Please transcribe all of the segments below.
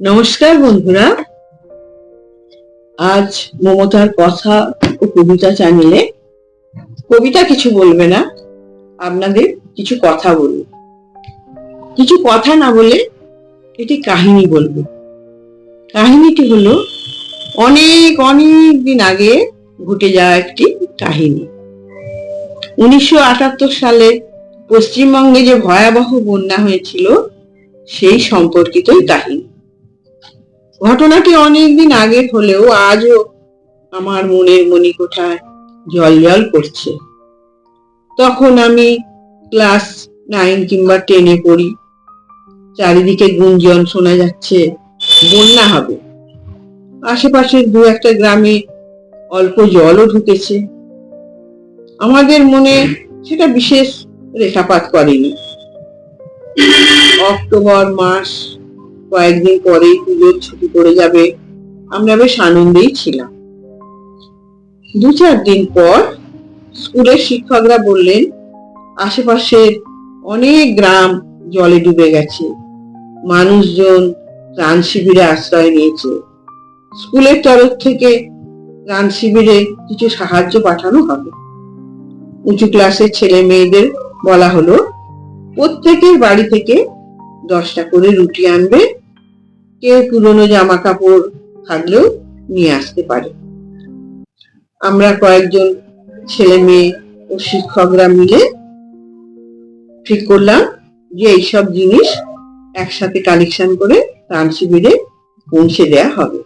নমস্কার বন্ধুরা। আজ মমতার কথা ও কবিতা চ্যানেলে কবিতা কিছু বলবে না, আপনাদের কিছু কথা বলব। কিছু কথা না বলে এটি কাহিনী বলব। কাহিনীটি হলো, অনেক অনেক দিন আগে ঘটে যাওয়া একটি কাহিনী। উনিশশো আটাত্তর সালে পশ্চিমবঙ্গে যে ভয়াবহ বন্যা হয়েছিল, সেই সম্পর্কিতই কাহিনী। ঘটনাটি অনেকদিন আগের হলেও আজও আমার মনের মণিকোঠায় জল জল করছে তখন আমি ক্লাস নাইন কিংবা টেনে পড়ি। চারিদিকে গুঞ্জন শোনা যাচ্ছে, বন্যা হবে। আশেপাশের দু একটা গ্রামে অল্প জলও ঢুকেছে। আমাদের মনে সেটা বিশেষ রেখাপাত করেনি। অক্টোবর মাস কয়েকদিন পরেই পুজোর ছুটি পড়ে যাবে। আমরা বেশ আনন্দেই ছিলাম। দু চার দিন পর স্কুলের শিক্ষকরা বললেন, আশেপাশের অনেক গ্রাম জলে ডুবে গেছে। মানুষজন ত্রাণ শিবিরে আশ্রয় নিয়েছে। স্কুলের তরফ থেকে ত্রাণ শিবিরে কিছু সাহায্য পাঠানো হবে। উঁচু ক্লাসের ছেলে মেয়েদের বলা হলো, প্রত্যেকের বাড়ি থেকে দশটা করে রুটি আনবে কেউ পুরনো জামা কাপড় থাকলেও নিয়ে আসতে পারে। আমরা কয়েকজন ছেলে মেয়ে ও শিক্ষকরা মিলে ঠিক করলাম যে এইসব জিনিস একসাথে কালেকশন করে ত্রাণ শিবিরে পৌঁছে দেয়া হবে।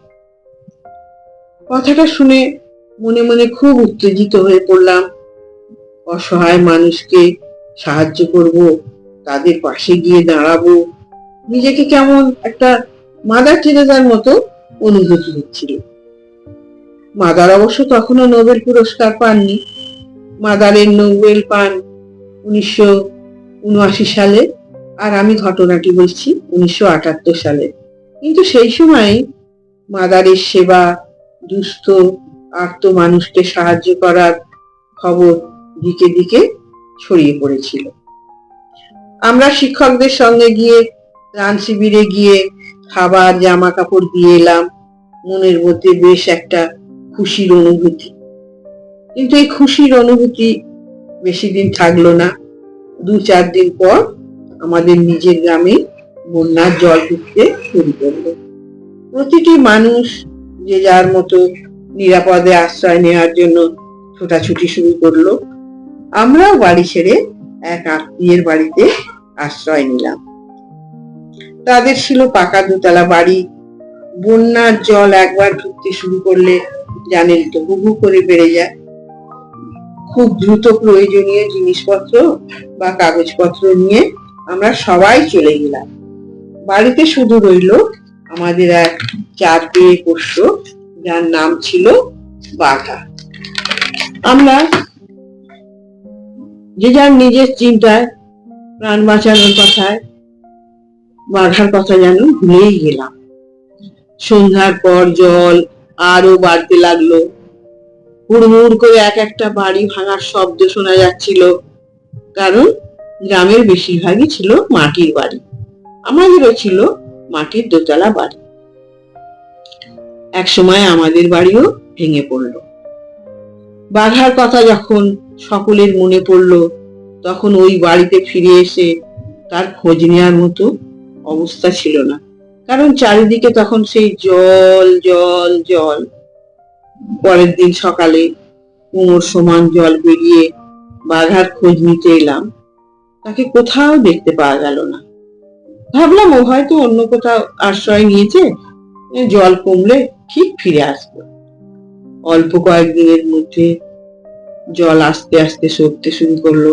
কথাটা শুনে মনে মনে খুব উত্তেজিত হয়ে পড়লাম। অসহায় মানুষকে সাহায্য করব, তাদের পাশে গিয়ে দাঁড়াবো, নিজেকে কেমন একটা মাদার টেরেজার মতো অনুভূতি হচ্ছিল। মাদার অবশ্য তখনও নোবেল পুরস্কার পাননি। মাদারের নোবেল পান উনিশশো উনআশি সালে, আর আমি ঘটনাটি বলছি উনিশশো আটাত্তর সালে। কিন্তু সেই সময় মাদারের সেবা দুস্থ, আর্ত মানুষকে সাহায্য করার খবর দিকে দিকে ছড়িয়ে পড়েছিল। আমরা শিক্ষকদের সঙ্গে গিয়ে ত্রাণ শিবিরে গিয়ে খাবার জামা কাপড় দিয়ে এলাম। মনের মধ্যে বেশ একটা খুশির অনুভূতি। কিন্তু এই খুশির অনুভূতি বেশি দিন থাকল না। দু চার দিন পর আমাদের নিজের গ্রামে বন্যার জল ঢুকতে শুরু করল। প্রতিটি মানুষ যে যার মতো নিরাপদে আশ্রয় নেওয়ার জন্য ছোটাছুটি শুরু করল। আমরাও বাড়ি ছেড়ে এক আত্মীয়ের বাড়িতে আশ্রয় নিলাম। তাদের ছিল পাকা দোতলা বাড়ি। বন্যার জল একবার ঢুকতে শুরু করলে জানেন তো, হু হু করে বেড়ে যায়। খুব দ্রুত প্রয়োজনীয় জিনিসপত্র বা কাগজপত্র নিয়ে আমরা সবাই চলে গেলাম। বাড়িতে শুধু রইল আমাদের এক চার পেয়ে পোষ্য যার নাম ছিল বাঘা। আমরা যে যার নিজের চিন্তায় প্রাণ বাঁচানোর কথায় বাঘার কথা যেন ভুলেই গেলাম। সন্ধ্যার পর জল আরও বাড়তে লাগল। হুড়মুড় করে এক একটা বাড়ি ভাঙার শব্দ শোনা যাচ্ছিল। কারণ গ্রামের বেশিরভাগই ছিল মাটির বাড়ি। আমাদেরও ছিল মাটির দোতলা বাড়ি। এক সময় আমাদের বাড়িও ভেঙে পড়ল। বাঘার কথা যখন সকলের মনে পড়ল, তখন ওই বাড়িতে ফিরে এসে তার খোঁজ নেওয়ার মতো অবস্থা ছিল না। কারণ চারিদিকে তখন সেই জল জল জল। পরের দিন সকালে কোমর সমান জল বেরিয়ে বাঘার খোঁজ নিতে এলাম। তাকে কোথাও দেখতে পাওয়া গেল না। ভাবলাম ও হয়তো অন্য কোথাও আশ্রয় নিয়েছে জল কমলে ঠিক ফিরে আসবে। অল্প কয়েকদিনের মধ্যে জল আস্তে আস্তে সরতে শুরু করল।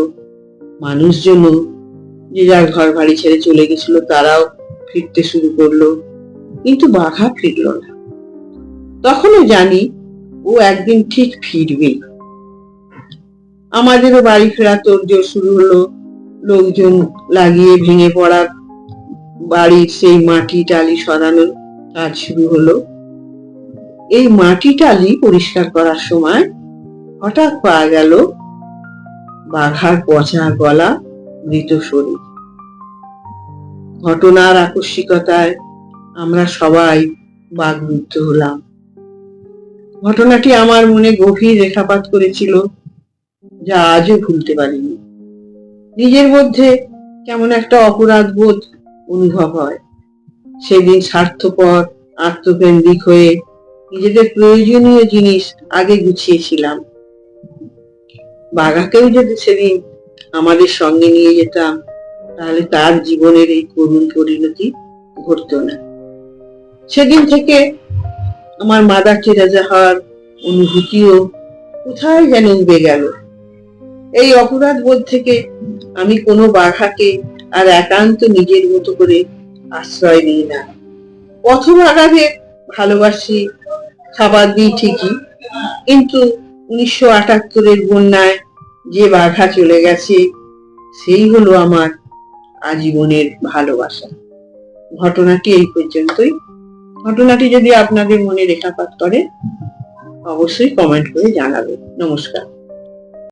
মানুষজনও যে যার ঘর বাড়ি ছেড়ে চলে গেছিল, তারাও ফিরতে শুরু করল। কিন্তু বাঘা ফিরল না। তখনও জানি ও একদিন ঠিক ফিরবে আমাদেরও বাড়ি ফেরা তোরজোর শুরু হলো। লোকজন লাগিয়ে ভেঙে পড়া বাড়ির সেই মাটি টালি সরানোর কাজ শুরু হলো। এই মাটি টালি পরিষ্কার করার সময় হঠাৎ পাওয়া গেল বাঘার পচা গলা, মৃত শরীর। ঘটনার আকস্মিকতায় আমরা সবাই বাগরুদ্ধ হলাম। ঘটনাটি আমার মনে গভীর রেখাপাত করেছিল, যা আজও ভুলতে পারিনি। নিজের মধ্যে কেমন একটা অপরাধ বোধ অনুভব হয়। সেদিন স্বার্থপর, আত্মকেন্দ্রিক হয়ে নিজেদের প্রয়োজনীয় জিনিস আগে গুছিয়েছিলাম। বাঘাকেও যদি সেদিন আমাদের সঙ্গে নিয়ে যেতাম তাহলে তার জীবনের এই করুণ পরিণতি ঘটতো না। সেদিন থেকে আমার মাদার টেরাজা হওয়ার অনুভূতিও কোথায় যেন উবে গেল। এই অপরাধ বোধ থেকে আমি কোনো বাঘাকে আর একান্ত নিজের মতো করে আশ্রয় নিই না। পথ বাঘাদের ভালোবাসি খাবার দিই ঠিকই, কিন্তু উনিশশো আটাত্তরের বন্যায় যে বাঘা চলে গেছে, সেই হলো আমার আজীবনের ভালোবাসা। ঘটনাটি এই পর্যন্তই। ঘটনাটি যদি আপনাদের মনে রেখাপাত করে, অবশ্যই কমেন্ট করে জানাবেন। নমস্কার।